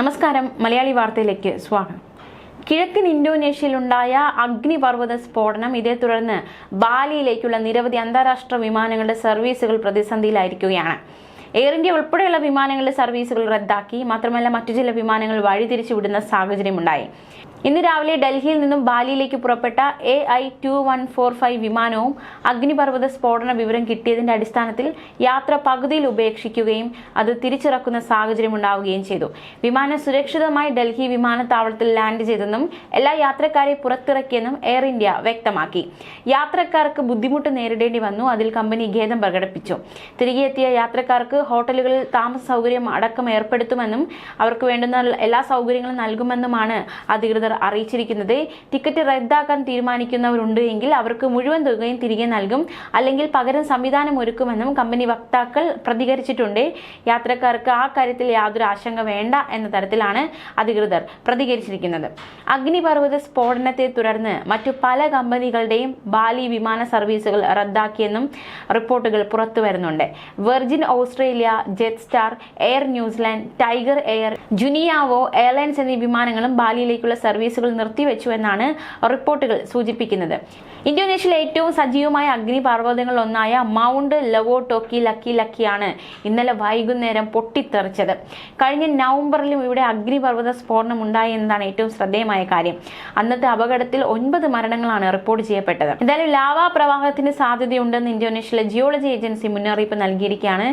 നമസ്കാരം. മലയാളി വാർത്തയിലേക്ക് സ്വാഗതം. കിഴക്കൻ ഇന്തോനേഷ്യയിലുണ്ടായ അഗ്നിപർവത സ്ഫോടനം ഇതേ തുടർന്ന് ബാലിയിലേക്കുള്ള നിരവധി അന്താരാഷ്ട്ര വിമാനങ്ങളുടെ സർവീസുകൾ പ്രതിസന്ധിയിലായിരിക്കുകയാണ്. എയർ ഇന്ത്യ ഉൾപ്പെടെയുള്ള വിമാനങ്ങളുടെ സർവീസുകൾ റദ്ദാക്കി മാത്രമല്ല മറ്റു ചില വിമാനങ്ങൾ വഴിതിരിച്ചു വിടുന്ന സാഹചര്യമുണ്ടായി. ഇന്ന് രാവിലെ ഡൽഹിയിൽ നിന്നും ബാലിയിലേക്ക് പുറപ്പെട്ട A I two one four five വിമാനവും അഗ്നിപർവത സ്ഫോടന വിവരം കിട്ടിയതിന്റെ അടിസ്ഥാനത്തിൽ യാത്ര പകുതിയിൽ ഉപേക്ഷിക്കുകയും അത് തിരിച്ചിറക്കുന്ന സാഹചര്യം ഉണ്ടാവുകയും ചെയ്തു. വിമാനം സുരക്ഷിതമായി ഡൽഹി വിമാനത്താവളത്തിൽ ലാൻഡ് ചെയ്തെന്നും എല്ലാ യാത്രക്കാരെ പുറത്തിറക്കിയെന്നും എയർ ഇന്ത്യ വ്യക്തമാക്കി. യാത്രക്കാർക്ക് ബുദ്ധിമുട്ട് നേരിടേണ്ടി വന്നു അതിൽ കമ്പനി ഖേദം പ്രകടിപ്പിച്ചു. തിരികെ എത്തിയ യാത്രക്കാർക്ക് ഹോട്ടലുകളിൽ താമസ സൗകര്യം അടക്കം ഏർപ്പെടുത്തുമെന്നും അവർക്ക് വേണ്ടുന്ന എല്ലാ സൗകര്യങ്ങളും നൽകുമെന്നുമാണ് അധികൃതർ അറിയിച്ചിരിക്കുന്നത്. ടിക്കറ്റ് റദ്ദാക്കാൻ തീരുമാനിക്കുന്നവരുണ്ട് എങ്കിൽ അവർക്ക് മുഴുവൻ തുകയും തിരികെ നൽകും അല്ലെങ്കിൽ പകരം സംവിധാനം ഒരുക്കുമെന്നും കമ്പനി വക്താക്കൾ പ്രതികരിച്ചിട്ടുണ്ട്. യാത്രക്കാർക്ക് ആ കാര്യത്തിൽ യാതൊരു ആശങ്ക വേണ്ട എന്ന തരത്തിലാണ് അധികൃതർ പ്രതികരിച്ചിരിക്കുന്നത്. അഗ്നിപർവത സ്ഫോടനത്തെ തുടർന്ന് മറ്റു പല കമ്പനികളുടെയും ബാലി വിമാന സർവീസുകൾ റദ്ദാക്കിയെന്നും റിപ്പോർട്ടുകൾ പുറത്തു വരുന്നുണ്ട് Virgin Australia Jetstar Air New Zealand Tiger Air Juneyao airlines എന്നീ വിമാനങ്ങളും ബാലിയിലേക്കുള്ള സർവീസുകൾ നിർത്തിവെച്ചു എന്നാണ് റിപ്പോർട്ടുകൾ സൂചിപ്പിക്കുന്നത്. ഇന്തോനേഷ്യയിലെ ഏറ്റവും സജീവമായ അഗ്നിപർവതങ്ങളിൽ ഒന്നായ മൗണ്ട് ലവോ ടോക്കി ലക്കി ലക്കിയാണ് ഇന്നലെ വൈകുന്നേരം പൊട്ടിത്തെറിച്ചത്. കഴിഞ്ഞ നവംബറിലും ഇവിടെ അഗ്നിപർവത സ്ഫോടനം ഉണ്ടായി എന്നതാണ് ഏറ്റവും ശ്രദ്ധേയമായ കാര്യം. അന്നത്തെ അപകടത്തിൽ ഒൻപത് മരണങ്ങളാണ് റിപ്പോർട്ട് ചെയ്യപ്പെട്ടത്. എന്തായാലും ലാവാ പ്രവാഹത്തിന് സാധ്യതയുണ്ടെന്ന് ഇന്തോനേഷ്യയിലെ ജിയോളജി ഏജൻസി മുന്നറിയിപ്പ് നൽകിയിരിക്കുകയാണ്.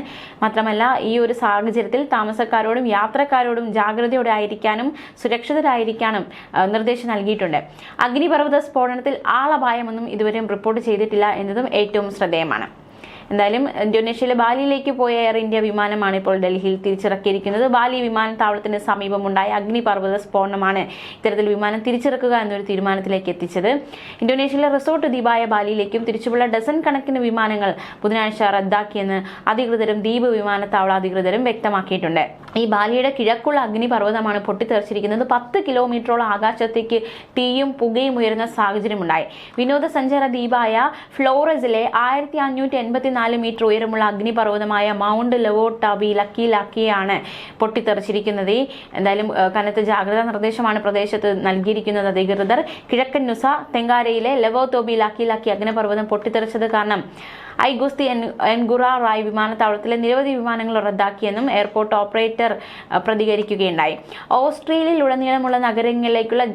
മാത്രമല്ല ഈ ഒരു സാഹചര്യത്തിൽ താമസക്കാരോടും യാത്രക്കാരോടും ജാഗ്രതയോടെ ആയിരിക്കാനും സുരക്ഷിതരായിരിക്കാനും നിർദ്ദേശം നൽകിയിട്ടുണ്ട്. അഗ്നിപർവത സ്ഫോടനത്തിൽ ആളപായമൊന്നും ഇതുവരെയും റിപ്പോർട്ട് ചെയ്തിട്ടില്ല എന്നതും ഏറ്റവും ശ്രദ്ധേയമാണ്. എന്തായാലും ഇന്തോനേഷ്യയിലെ ബാലിയിലേക്ക് പോയ എയർ ഇന്ത്യ വിമാനമാണ് ഇപ്പോൾ ഡൽഹിയിൽ തിരിച്ചിറക്കിയിരിക്കുന്നത്. ബാലി വിമാനത്താവളത്തിന് സമീപമുണ്ടായ അഗ്നിപർവത സ്ഫോടനമാണ് ഇത്തരത്തിൽ വിമാനം തിരിച്ചിറക്കുക എന്നൊരു തീരുമാനത്തിലേക്ക് എത്തിച്ചത്. ഇന്തോനേഷ്യയിലെ റിസോർട്ട് ദ്വീപായ ബാലിയിലേക്കും തിരിച്ചുള്ള ഡസൻ കണക്കിന് വിമാനങ്ങൾ ബുധനാഴ്ച റദ്ദാക്കിയെന്ന് അധികൃതരും ദ്വീപ് വിമാനത്താവള അധികൃതരും വ്യക്തമാക്കിയിട്ടുണ്ട്. ഈ ബാലിയുടെ കിഴക്കുള്ള അഗ്നിപർവതമാണ് പൊട്ടിത്തെറിച്ചിരിക്കുന്നത്. പത്ത് കിലോമീറ്ററോളം ആകാശത്തേക്ക് തീയും പുകയും ഉയരുന്ന സാഹചര്യമുണ്ടായി. വിനോദസഞ്ചാര ദ്വീപായ ഫ്ലോറസിലെ ആയിരത്തി അഞ്ഞൂറ്റി എൺപത്തിനാല് മീറ്റർ ഉയരമുള്ള അഗ്നിപർവതമായ മൗണ്ട് ലെവോട്ടാബി ലക്കി ലക്കിയാണ് പൊട്ടിത്തെറിച്ചിരിക്കുന്നത്. എന്തായാലും കനത്ത ജാഗ്രതാ നിർദ്ദേശമാണ് പ്രദേശത്ത് നൽകിയിരിക്കുന്നത് അധികൃതർ. കിഴക്കൻ നുസ തെങ്കാരയിലെ ലവോത്തോബി ലാക്കി ലാക്കി അഗ്നിപർവതം പൊട്ടിത്തെറിച്ചത് കാരണം ഐഗുസ്തി എൻ- എൻഗുറ റായ് വിമാനത്താവളത്തിലെ നിരവധി വിമാനങ്ങൾ റദ്ദാക്കിയെന്നും എയർപോർട്ട് ഓപ്പറേറ്റർ പ്രതികരിക്കുകയുണ്ടായി. ഓസ്ട്രേലിയയിൽ ഉടനീളമുള്ള നഗരങ്ങളിലേക്കുള്ള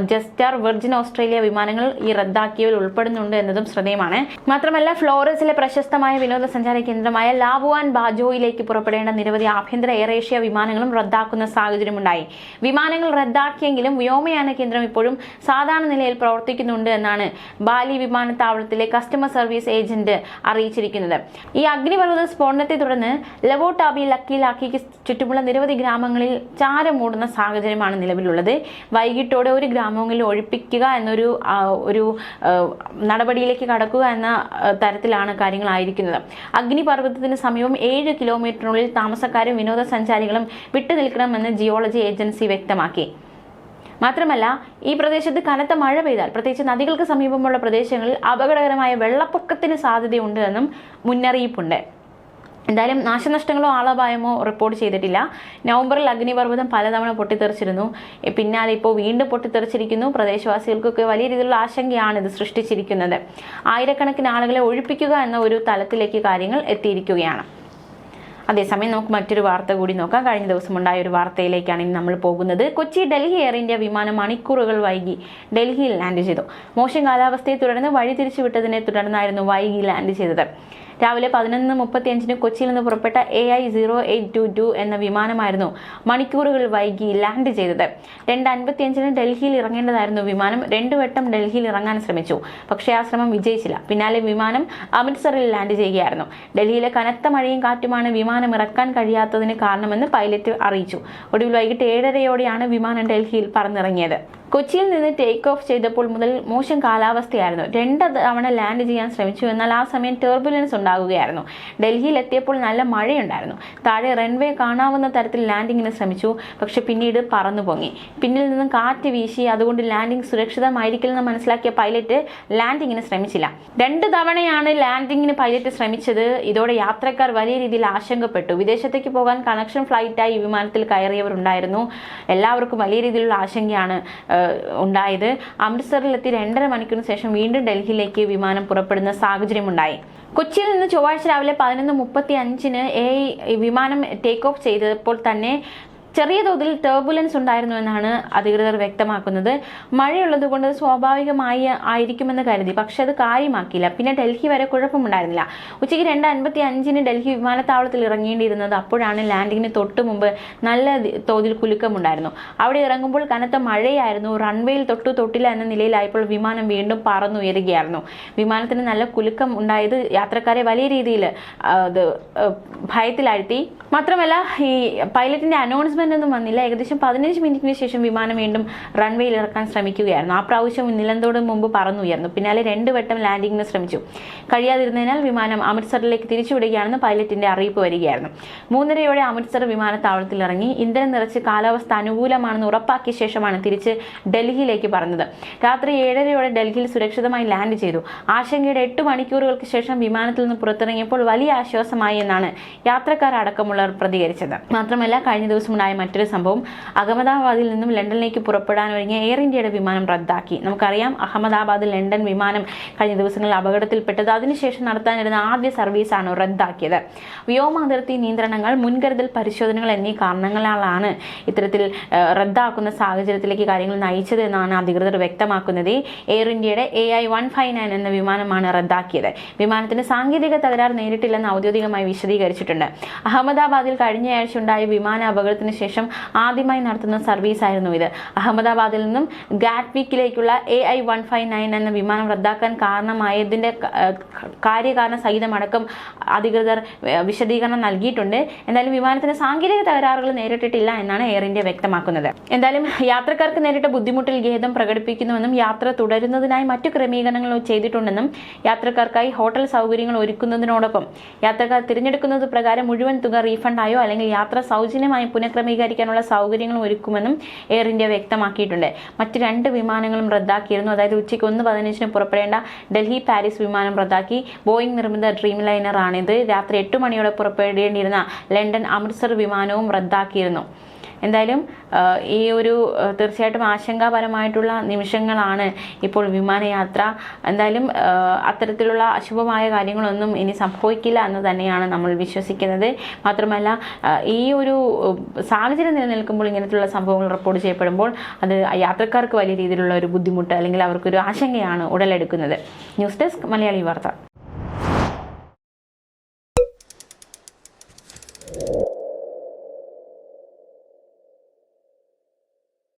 ജസ്റ്റാർ വെർജിൻ ഓസ്ട്രേലിയ വിമാനങ്ങൾ ഈ റദ്ദാക്കിയവർ ഉൾപ്പെടുന്നുണ്ട് എന്നതും ശ്രദ്ധേയമാണ്. മാത്രമല്ല ഫ്ലോറസിലെ പ്രശസ്തമായ വിനോദസഞ്ചാര കേന്ദ്രമായ ലാബുവാൻ ബാജോയിലേക്ക് പുറപ്പെടേണ്ട നിരവധി ആഭ്യന്തര എയർ ഏഷ്യ വിമാനങ്ങളും റദ്ദാക്കുന്ന സാഹചര്യമുണ്ടായി. വിമാനങ്ങൾ റദ്ദാക്കിയെങ്കിലും വ്യോമയാന കേന്ദ്രം ഇപ്പോഴും സാധാരണ നിലയിൽ പ്രവർത്തിക്കുന്നുണ്ട് എന്നാണ് ബാലി വിമാനത്താവളത്തിലെ കസ്റ്റമർ സർവീസ് ഏജന്റ് അറിയിച്ചിരിക്കുന്നത്. ഈ അഗ്നിപർവത സ്ഫോടനത്തെ തുടർന്ന് ലവോട്ടാബി ലക്കി ലാക്കിക്ക് ചുറ്റുമുള്ള നിരവധി ഗ്രാമങ്ങളിൽ ചാരം മൂടുന്ന സാഹചര്യമാണ് നിലവിലുള്ളത്. വൈകിട്ടോടെ ഒരു ഗ്രാമങ്ങളിൽ ഒഴിപ്പിക്കുക എന്നൊരു ഒരു നടപടിയിലേക്ക് കടക്കുക എന്ന തരത്തിലാണ് കാര്യങ്ങളായിരിക്കുന്നത്. അഗ്നിപർവതത്തിന് സമീപം ഏഴ് കിലോമീറ്ററിനുള്ളിൽ താമസക്കാരും വിനോദസഞ്ചാരികളും വിട്ടുനിൽക്കണമെന്ന് ജിയോളജി ഏജൻസി വ്യക്തമാക്കി. മാത്രമല്ല ഈ പ്രദേശത്ത് കനത്ത മഴ പെയ്താൽ പ്രത്യേകിച്ച് നദികൾക്ക് സമീപമുള്ള പ്രദേശങ്ങളിൽ അപകടകരമായ വെള്ളപ്പൊക്കത്തിന് സാധ്യതയുണ്ട് എന്നും മുന്നറിയിപ്പുണ്ട്. എന്തായാലും നാശനഷ്ടങ്ങളോ ആളപായമോ റിപ്പോർട്ട് ചെയ്തിട്ടില്ല. നവംബറിൽ അഗ്നിപർവതം പലതവണ പൊട്ടിത്തെറിച്ചിരുന്നു. പിന്നെ പിന്നാലെ ഇപ്പോൾ വീണ്ടും പൊട്ടിത്തെറിച്ചിരിക്കുന്നു. പ്രദേശവാസികൾക്കൊക്കെ വലിയ രീതിയിലുള്ള ആശങ്കയാണ് ഇത് സൃഷ്ടിച്ചിരിക്കുന്നത്. ആയിരക്കണക്കിന് ആളുകളെ ഒഴിപ്പിക്കുക എന്ന ഒരു തലത്തിലേക്ക് കാര്യങ്ങൾ എത്തിയിരിക്കുകയാണ്. അതേസമയം നമുക്ക് മറ്റൊരു വാർത്ത കൂടി നോക്കാം. കഴിഞ്ഞ ദിവസം ഉണ്ടായ ഒരു വാർത്തയിലേക്കാണ് ഇനി നമ്മൾ പോകുന്നത്. കൊച്ചി ഡൽഹി എയർ ഇന്ത്യ വിമാനം മണിക്കൂറുകൾ വൈകി ഡൽഹിയിൽ ലാൻഡ് ചെയ്തു. മോശം കാലാവസ്ഥയെ തുടർന്ന് വഴി തിരിച്ചുവിട്ടതിനെ തുടർന്നായിരുന്നു വൈകി ലാൻഡ് ചെയ്തത്. രാവിലെ പതിനൊന്ന് മുപ്പത്തി അഞ്ചിന് കൊച്ചിയിൽ നിന്ന് പുറപ്പെട്ട A I zero eight two two എന്ന വിമാനമായിരുന്നു മണിക്കൂറുകൾ വൈകി ലാൻഡ് ചെയ്തത്. രണ്ട് അൻപത്തി അഞ്ചിന് ഡൽഹിയിൽ ഇറങ്ങേണ്ടതായിരുന്നു വിമാനം. രണ്ടു വട്ടം ഡൽഹിയിൽ ഇറങ്ങാൻ ശ്രമിച്ചു. പക്ഷേ ആ ശ്രമം വിജയിച്ചില്ല. പിന്നാലെ വിമാനം അമൃത്സറിൽ ലാൻഡ് ചെയ്യുകയായിരുന്നു. ഡൽഹിയിലെ കനത്ത മഴയും കാറ്റുമാണ് വിമാനം ഇറക്കാൻ കഴിയാത്തതിന് കാരണമെന്ന് പൈലറ്റ് അറിയിച്ചു. ഒടുവിൽ വൈകിട്ട് ഏഴരയോടെയാണ് വിമാനം ഡൽഹിയിൽ പറന്നിറങ്ങിയത്. കൊച്ചിയിൽ നിന്ന് ടേക്ക് ഓഫ് ചെയ്തപ്പോൾ മുതൽ മോശം കാലാവസ്ഥയായിരുന്നു. രണ്ട് തവണ ലാൻഡ് ചെയ്യാൻ ശ്രമിച്ചു. എന്നാൽ ആ സമയം ടർബുലൻസ് ഉണ്ടാകുകയായിരുന്നു ഡൽഹിയിൽ എത്തിയപ്പോൾ നല്ല മഴയുണ്ടായിരുന്നു. താഴെ റൺവേ കാണാവുന്ന തരത്തിൽ ലാൻഡിങ്ങിന് ശ്രമിച്ചു. പക്ഷെ പിന്നീട് പറന്നു പൊങ്ങി പിന്നിൽ നിന്നും കാറ്റ് വീശി അതുകൊണ്ട് ലാൻഡിംഗ് സുരക്ഷിതമായിരിക്കില്ലെന്ന് മനസ്സിലാക്കിയ പൈലറ്റ് ലാൻഡിങ്ങിന് ശ്രമിച്ചില്ല. രണ്ട് തവണയാണ് ലാൻഡിങ്ങിന് പൈലറ്റ് ശ്രമിച്ചത്. ഇതോടെ യാത്രക്കാർ വലിയ രീതിയിൽ ആശങ്കപ്പെട്ടു. വിദേശത്തേക്ക് പോകാൻ കണക്ഷൻ ഫ്ലൈറ്റായി വിമാനത്തിൽ കയറിയവരുണ്ടായിരുന്നു. എല്ലാവർക്കും വലിയ രീതിയിലുള്ള ആശങ്കയാണ് ഉണ്ടായത്. അമൃത്സറിലെത്തി രണ്ടര മണിക്കൂറിന് ശേഷം വീണ്ടും ഡൽഹിയിലേക്ക് വിമാനം പുറപ്പെടുന്ന സാഹചര്യമുണ്ടായി. കൊച്ചിയിൽ നിന്ന് ചൊവ്വാഴ്ച രാവിലെ പതിനൊന്ന് മുപ്പത്തി അഞ്ചിന് എ വിമാനം ടേക്ക് ഓഫ് ചെയ്തപ്പോൾ തന്നെ ചെറിയ തോതിൽ ടർബുലൻസ് ഉണ്ടായിരുന്നു എന്നാണ് അധികൃതർ വ്യക്തമാക്കുന്നത്. മഴയുള്ളത് കൊണ്ട് സ്വാഭാവികമായി ആയിരിക്കുമെന്ന് കരുതി. പക്ഷെ അത് കാര്യമാക്കിയില്ല. പിന്നെ ഡൽഹി വരെ കുഴപ്പമുണ്ടായിരുന്നില്ല ഉച്ചയ്ക്ക് രണ്ട് അൻപത്തി അഞ്ചിന് ഡൽഹി വിമാനത്താവളത്തിൽ ഇറങ്ങേണ്ടിയിരുന്നത് അപ്പോഴാണ് ലാൻഡിങ്ങിന് തൊട്ട് മുമ്പ് നല്ല തോതിൽ കുലുക്കമുണ്ടായിരുന്നു അവിടെ ഇറങ്ങുമ്പോൾ കനത്ത മഴയായിരുന്നു. റൺവേയിൽ തൊട്ടു തൊട്ടില്ല എന്ന നിലയിലായപ്പോൾ വിമാനം വീണ്ടും പറന്നുയരുകയായിരുന്നു. വിമാനത്തിന് നല്ല കുലുക്കം ഉണ്ടായത് യാത്രക്കാരെ വലിയ രീതിയിൽ ഭയത്തിലാഴ്ത്തി. മാത്രമല്ല ഈ പൈലറ്റിന്റെ അനൗൺസ്മെന്റ് ഒന്നും വന്നില്ല. ഏകദേശം പതിനഞ്ച് മിനിറ്റിന് ശേഷം വിമാനം വീണ്ടും റൺവേയിൽ ഇറക്കാൻ ശ്രമിക്കുകയായിരുന്നു. ആ പ്രാവശ്യം നിലന്തോട് മുമ്പ് പറന്നുയർന്നു. പിന്നാലെ രണ്ട് വട്ടം ലാൻഡിങ്ങിന് ശ്രമിച്ചു. കഴിയാതിരുന്നതിനാൽ വിമാനം അമൃത്സറിലേക്ക് തിരിച്ചുവിടുകയാണെന്ന് പൈലറ്റിന്റെ അറിയിപ്പ് വരികയായിരുന്നു. മൂന്നരയോടെ അമൃത്സർ വിമാനത്താവളത്തിൽ ഇറങ്ങി. ഇന്ധനം നിറച്ച് കാലാവസ്ഥ അനുകൂലമാണെന്ന് ഉറപ്പാക്കിയ ശേഷമാണ് തിരിച്ച് ഡൽഹിയിലേക്ക് പറഞ്ഞത് രാത്രി ഏഴരയോടെ ഡൽഹിയിൽ സുരക്ഷിതമായി ലാൻഡ് ചെയ്തു. ആശങ്കയുടെ എട്ട് മണിക്കൂറുകൾക്ക് ശേഷം വിമാനത്തിൽ നിന്ന് പുറത്തിറങ്ങിയപ്പോൾ വലിയ ആശ്വാസമായി എന്നാണ് യാത്രക്കാരടക്കമുള്ളവർ പ്രതികരിച്ചത്. മാത്രമല്ല കഴിഞ്ഞ ദിവസം ഉണ്ടായ മറ്റൊരു സംഭവം അഹമ്മദാബാദിൽ നിന്നും ലണ്ടനിലേക്ക് പുറപ്പെടാൻ ഒരുങ്ങിയ എയർ ഇന്ത്യയുടെ വിമാനം റദ്ദാക്കി. നമുക്കറിയാം അഹമ്മദാബാദ് ലണ്ടൻ വിമാനം കഴിഞ്ഞ ദിവസങ്ങളിൽ അപകടത്തിൽപ്പെട്ടത്. അതിനുശേഷം നടത്താനിരുന്ന ആദ്യ സർവീസാണ് റദ്ദാക്കിയത്. വ്യോമ അതിർത്തി നിയന്ത്രണങ്ങൾ മുൻകരുതൽ പരിശോധനകൾ എന്നീ കാരണങ്ങളാണ് ഇത്തരത്തിൽ റദ്ദാക്കുന്ന സാഹചര്യത്തിലേക്ക് കാര്യങ്ങൾ നയിച്ചത് എന്നാണ് അധികൃതർ വ്യക്തമാക്കുന്നത്. എയർ ഇന്ത്യയുടെ A I one five nine എന്ന വിമാനമാണ് റദ്ദാക്കിയത്. വിമാനത്തിന് സാങ്കേതിക തകരാർ നേരിട്ടില്ലെന്ന് ഔദ്യോഗികമായി വിശദീകരിച്ചിട്ടുണ്ട്. അഹമ്മദാബാദിൽ കഴിഞ്ഞയാഴ്ച ഉണ്ടായ വിമാന അപകടത്തിന് ശേഷം ആദ്യമായി നടത്തുന്ന സർവീസ് ആയിരുന്നു ഇത്. അഹമ്മദാബാദിൽ നിന്നും ഗാറ്റ്വിക്കിലേക്കുള്ള A I one five nine എന്ന വിമാനം റദ്ദാക്കാൻ കാരണമായതിന്റെ ക- ഏഹ് കാര്യകാരണ സഹിതമടക്കം അധികൃതർ വിശദീകരണം നൽകിയിട്ടുണ്ട്. എന്തായാലും വിമാനത്തിന് സാങ്കേതിക തകരാറുകൾ നേരിട്ടിട്ടില്ല എന്നാണ് എയർ ഇന്ത്യ വ്യക്തമാക്കുന്നത്. എന്തായാലും യാത്രക്കാർക്ക് നേരിട്ട ബുദ്ധിമുട്ടിൽ ഖേദം പ്രകടിപ്പിക്കുന്നുവെന്നും യാത്ര തുടരുന്നതിനായി മറ്റു ക്രമീകരണങ്ങൾ ചെയ്തിട്ടുണ്ടെന്നും യാത്രക്കാർക്കായി ഹോട്ടൽ സൗകര്യങ്ങൾ ഒരുക്കുന്നതിനോടൊപ്പം യാത്രക്കാർ തിരഞ്ഞെടുക്കുന്നത് പ്രകാരം മുഴുവൻ തുക റീഫണ്ടായോ അല്ലെങ്കിൽ യാത്ര സൗജന്യമായി പുനഃക്രമീകരിക്കാനുള്ള സൗകര്യങ്ങളും ഒരുക്കുമെന്നും എയർ ഇന്ത്യ വ്യക്തമാക്കിയിട്ടുണ്ട്. മറ്റ് രണ്ട് വിമാനങ്ങളും റദ്ദാക്കിയിരുന്നു. അതായത് ഉച്ചയ്ക്ക് ഒന്ന് പതിനഞ്ചിന് പുറപ്പെടേണ്ട ഡൽഹി പാരീസ് വിമാനം റദ്ദാക്കി. ബോയിങ് നിർമ്മിത ഡ്രീം ലൈനറാണിത് രാത്രി എട്ട് മണിയോടെ പുറപ്പെടേണ്ടിയിരുന്ന ലണ്ടൻ അമൃത്സർ വിമാനവും റദ്ദാക്കിയിരുന്നു. എന്തായാലും ഈ ഒരു തീർച്ചയായിട്ടും ആശങ്കാപരമായിട്ടുള്ള നിമിഷങ്ങളാണ് ഇപ്പോൾ വിമാനയാത്ര. എന്തായാലും അത്തരത്തിലുള്ള അശുഭമായ കാര്യങ്ങളൊന്നും ഇനി സംഭവിക്കില്ല എന്ന് തന്നെയാണ് നമ്മൾ വിശ്വസിക്കുന്നത്. മാത്രമല്ല ഈ ഒരു സാഹചര്യം നിലനിൽക്കുമ്പോൾ ഇങ്ങനത്തുള്ള സംഭവങ്ങൾ റിപ്പോർട്ട് ചെയ്യപ്പെടുമ്പോൾ അത് യാത്രക്കാർക്ക് വലിയ രീതിയിലുള്ള ഒരു ബുദ്ധിമുട്ട് അല്ലെങ്കിൽ അവർക്കൊരു ആശങ്കയാണ് ഉടലെടുക്കുന്നത്. ന്യൂസ് ഡെസ്ക് മലയാളി വാർത്ത.